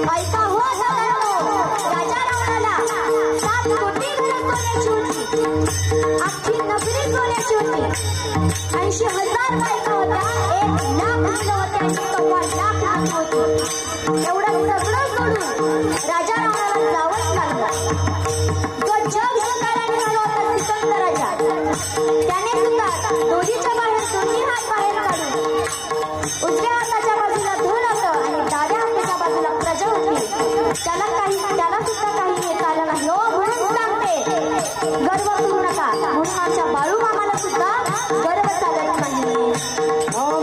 ऐका हो सगळ्यांनो, राजा रावणाला सात कोटी घरं सोन्याची होती अख्खी नगरी सोन्याची होती ऐंशी हजार बायका होत्या एक लाख मुलं होत्या आणि सव्वा लाख नाती होती एवढं सगळं सोडून राजा रावणाला जावंच लागलं जो जग शिकायला निघाला होता श्रीकंठ राजा. त्याला काही त्याला सुद्धा काही हे आलं नाही हो म्हणून सांगते. गर्व करू नका. म्हणून आमच्या बाळू मामाला सुद्धा गर्व चालत नाही